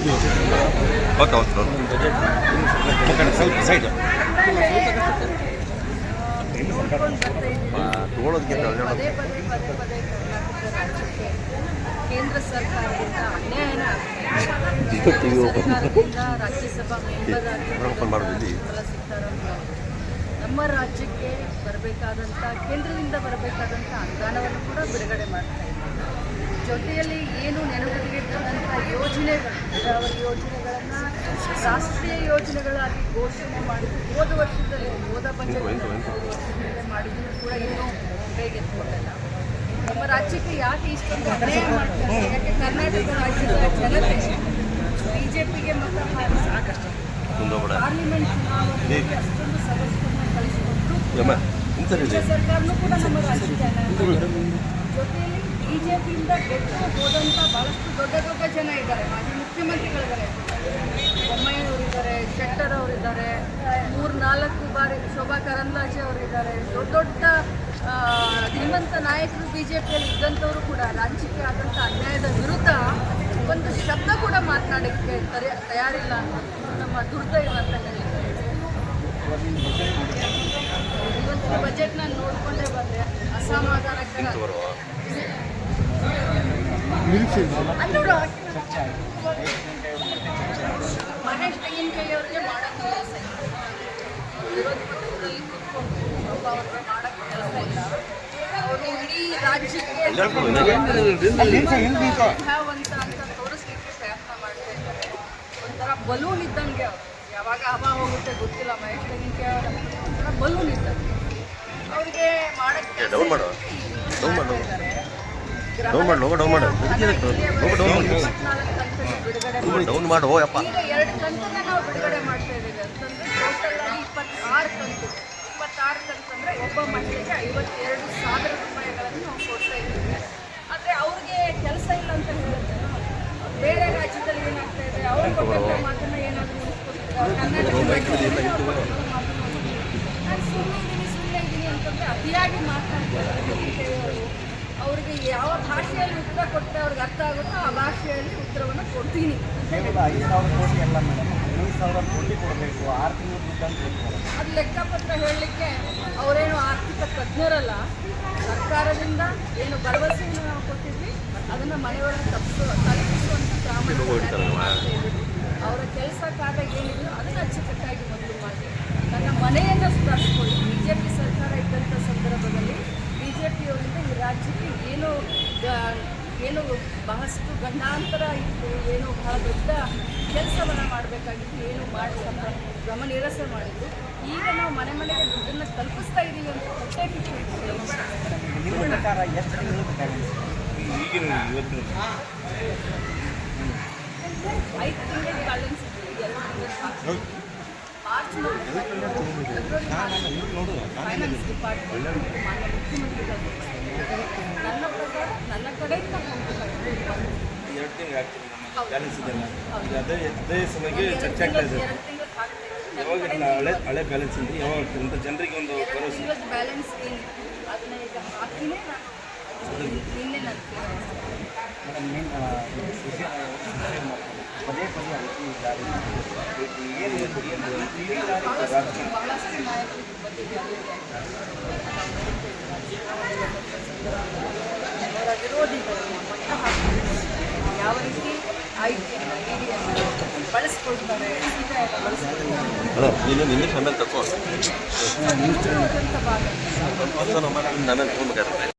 Okay okay ಸ್ವಲ್ಪ side. ತಗೊಳ್ಳೋದಕ್ಕಿಂತ ಪದೇ ಪದೇ ಪದೇ ಪದೇ ರಾಜ್ಯಕ್ಕೆ ಕೇಂದ್ರ ಸರ್ಕಾರದಿಂದ ಅನ್ಯಾಯನ ರಾಜ್ಯಸಭಾ ನಮ್ಮ ರಾಜ್ಯಕ್ಕೆ ಬರಬೇಕಾದಂಥ ಕೇಂದ್ರದಿಂದ ಬರಬೇಕಾದಂಥ ಅನುದಾನವನ್ನು ಕೂಡ ಬಿಡುಗಡೆ ಮಾಡ್ತಾ ಇದ್ದಾರೆ. ಜೊತೆಯಲ್ಲಿ ಏನು ನೆನಪಿಗೆ ಬಂದಂಥ ಯೋಜನೆಗಳು ನೀರಾವರಿ ಯೋಜನೆಗಳನ್ನು ರಾಷ್ಟ್ರೀಯ ಯೋಜನೆಗಳಾಗಿ ಘೋಷಣೆ ಮಾಡಿ ಹೋದ ವರ್ಷದಲ್ಲಿ ಹೋದ ಬಜೆಟ್ ಘೋಷಣೆ ಮಾಡಿದ್ರು ಕೂಡ ಇನ್ನೂ ಕೈಗೆತ್ತಿಕೊಂಡಿಲ್ಲ ನಮ್ಮ ರಾಜ್ಯಕ್ಕೆ ಯಾಕೆ ಇಷ್ಟೊಂದು ಅನ್ಯಾಯ ಮಾಡ್ತಾರೆ ಯಾಕೆ ಕರ್ನಾಟಕ ರಾಜ್ಯದ ಜನತೆ ಬಿಜೆಪಿಗೆ ಮತ ಹಾಕಿ ಸಾಕಷ್ಟು ಪಾರ್ಲಿಮೆಂಟ್ ಚುನಾವಣೆ ಅಷ್ಟೊಂದು ಸದಸ್ಯರನ್ನು ಕಳಿಸಿಕೊಟ್ಟು ಸರ್ಕಾರನೂ ಕೂಡ ನಮ್ಮ ರಾಜ್ಯಕ್ಕೆ ಅನ್ಯಾಯ ಮಾಡಿದೆ. ಜೆ ಬಿಜೆಪಿಯಿಂದ ಗೆದ್ದು ಹೋದಂಥ ಬಹಳಷ್ಟು ದೊಡ್ಡ ದೊಡ್ಡ ಜನ ಇದ್ದಾರೆ. ಮಾಜಿ ಮುಖ್ಯಮಂತ್ರಿಗಳಿದ್ದಾರೆ ಬೊಮ್ಮಾಯಿಯವರಿದ್ದಾರೆ ಶೆಟ್ಟರ್ ಅವರಿದ್ದಾರೆ ಮೂರು ನಾಲ್ಕು ಬಾರಿ ಶೋಭಾ ಕರಂದ್ಲಾಜೆ ಅವರಿದ್ದಾರೆ. ದೊಡ್ಡ ದೊಡ್ಡ ಧೀಮಂತ ನಾಯಕರು ಬಿ ಜೆ ಪಿಯಲ್ಲಿ ಇದ್ದಂಥವರು ಕೂಡ ರಾಜ್ಯಕ್ಕೆ ಆದಂಥ ಅನ್ಯಾಯದ ವಿರುದ್ಧ ಒಂದು ಶಬ್ದ ಕೂಡ ಮಾತನಾಡೋಕ್ಕೆ ತರೆ ತಯಾರಿಲ್ಲ ನಮ್ಮ ದುರ್ದೈವ ಅಂತ ಹೇಳಿದ್ದಾರೆ ಇವತ್ತಿನ ಬಜೆಟ್ ನಾನು ನೋಡ್ಕೊಂಡೇ ಬಂದೆ ಅಸಮಾಧಾನಕರ ಮಾಡ್ತಾ ಇದ್ದಾರೆ ಒಂಥರ ಬಲೂನ್ ಇದ್ದಂಗೆ ಅವರು. ಯಾವಾಗ ಹಬ್ಬ ಹೋಗುತ್ತೆ ಗೊತ್ತಿಲ್ಲ. ಮಹೇಶ್ ತೆಂಗಿನಕಾಯಿ ಅವರ ಒಂಥರ ಬಲೂನ್ ಇದ್ದಂಗೆ. ಅವ್ರಿಗೆ ಮಾಡಕ್ಕೆ ಡೌನ್ ಮಾಡು ಡೌನ್ ಮಾಡು ಗ್ರಹ ಡೌನ್ ಮಾಡು ಡೌನ್ ಮಾಡು. ಡೌನ್ ಡೌನ್ ಓ ಎರಡು ಕಂತನ್ನ ನಾವು ಬಿಡುಗಡೆ ಮಾಡ್ತಾ ಇದ್ದೀವಿ. ಟೋಟಲ್ ಇಪ್ಪತ್ತಾರು ಕಂತು. ಇಪ್ಪತ್ತಾರು ಕಂತು ಅಂದ್ರೆ ಒಬ್ಬ ಮಹಿಳೆಗೆ ಐವತ್ತೆರಡು ಸಾವಿರ ರೂಪಾಯಿಗಳನ್ನು ನಾವು ಕೊಡ್ತಾ ಇದ್ದೀವಿ. ಆದರೆ ಅವ್ರಿಗೆ ಕೆಲಸ ಇಲ್ಲ ಅಂತ ಹೇಳಿದ್ರೆ ಬೇರೆ ರಾಜ್ಯದಲ್ಲಿ ಏನಾಗ್ತಾ ಇದೆ? ಅವ್ರು ಕೊಟ್ಟಂತ ಮಾತನ್ನ ಏನಾದರೂ. ನಾನು ಸುಮ್ಮನೆ ಇದ್ದೀನಿ ಸುಮ್ಮನೆ ಇದ್ದೀನಿ ಅಂತಂದ್ರೆ ಅತಿಯಾಗಿ ಮಾತನಾಡ್ತಾರೆ ಅವ್ರಿಗೆ ಯಾವ ಭಾಷೆಯಲ್ಲಿ ಉತ್ತರ ಕೊಟ್ಟರೆ ಅವ್ರಿಗೆ ಅರ್ಥ ಆಗುತ್ತೋ ಆ ಭಾಷೆಯಲ್ಲಿ ಉತ್ತರವನ್ನು ಕೊಡ್ತೀನಿ. ಅಂತ ಹೇಳಿ ಐದು ಸಾವಿರ ಕೋಟಿ ಅಲ್ಲ ಮೇಡಮ್ ಹದಿನೈದು ಸಾವಿರ ಕೋಟಿ ಕೊಡಬೇಕು. ಆರು ತಿಂಗಳು ದುಡ್ಡು ಅಂತ ಹೇಳ್ತಾರೆ. ಅದು ಲೆಕ್ಕಪತ್ರ ಹೇಳಲಿಕ್ಕೆ ಅವರೇನು ಆರ್ಥಿಕ ತಜ್ಞರಲ್ಲ. ಸರ್ಕಾರದಿಂದ ಏನು ಭರವಸೆಯನ್ನು ನಾವು ಕೊಟ್ಟಿದ್ವಿ. ಅದನ್ನು ಮನೆಯೊಳಗೆ ತಪ್ಪಿಸು ತಲುಪಿಸುವಂಥ ಪ್ರಾಮಾಣಿಕ ಪ್ರಯತ್ನ ಮಾಡ್ತಾ ಇದ್ದೀವಿ. ಅವರ ಕೆಲಸ ಕಾರ್ಯ ಏನಿದೆಯೋ ಅದನ್ನು ಅಚ್ಚುಕಟ್ಟಾಗಿ ಮೊದಲು ಮಾಡಿ ನನ್ನ ಮನೆಯನ್ನು ಸುಧಾರಿಸ್ಕೊಳ್ಳಿ ಬಿ ಜೆ ಪಿ ಸರ್ಕಾರ ಇದ್ದಂಥ ಸಂದರ್ಭದಲ್ಲಿ ಬಿ ಜೆ ಪಿಯವರಿಂದ ಈ ರಾಜ್ಯಕ್ಕೆ ಏನು ಗ- ಏನು ಗಂಡಾಂತರ ಇತ್ತು ಏನೋ ಬಹಳ ದೊಡ್ಡ ಕೆಲಸವನ್ನು ಮಾಡಬೇಕಾಗಿತ್ತು ಏನು ಮಾಡಿ ನಮ್ಮ ಗಮನ ನಿರಸೆ ಮಾಡಿದ್ರು. ಈಗ ನಾವು ಮನೆ ಮನೆಗೆ ದುಡ್ಡನ್ನು ತಲುಪಿಸ್ತಾ ಇದ್ದೀವಿ ಅಂತ ಹೊಟ್ಟೆ ಐದು ಬ್ಯಾಲೆನ್ಸ್ ಇದೆ ಫೈನಾನ್ಸ್ ಡಿಪಾರ್ಟ್ಮೆಂಟ್ ಮಾನ್ಯ ಮುಖ್ಯಮಂತ್ರಿಗಳು. ನನ್ನ ಪ್ರಕಾರ ನನ್ನ ಕಡೆಯಿಂದ ಎರಡು ತಿಂಗಳು ಆಗ್ತದೆ ನಮ್ಮ ಬ್ಯಾಲೆನ್ಸ್ ಇದೆಲ್ಲ ಈಗ ಅದೇ ಅದೇ ಸಮಯಕ್ಕೆ ಚರ್ಚೆ ಆಗ್ತಾ ಇದೆ. ಯಾವಾಗ ಹಳೆ ಹಳೆ ಬ್ಯಾಲೆನ್ಸ್ ಇದೆ ಯಾವಾಗ ಆಗ್ತದೆ. ಅಂತ ಜನರಿಗೆ ಒಂದು ಭರವಸೆ. ಬ್ಯಾಲೆನ್ಸ್ ಅದನ್ನ ಈಗ ಹಾಕಿನೇ ಪದೇ ಪದೇ ಏನು ಬಹಳಷ್ಟು ನಾಯಕರಿಗೆ ನಾಯಕರು ಬಂದಿದ್ದಾರೆ ಅವರ ವಿರೋಧಿಗಳು. ಅಲ್ಲ. ನೀನು ನಿನ್ನೆ ಆಮೇಲೆ ತಗೋ ಭಾಗ.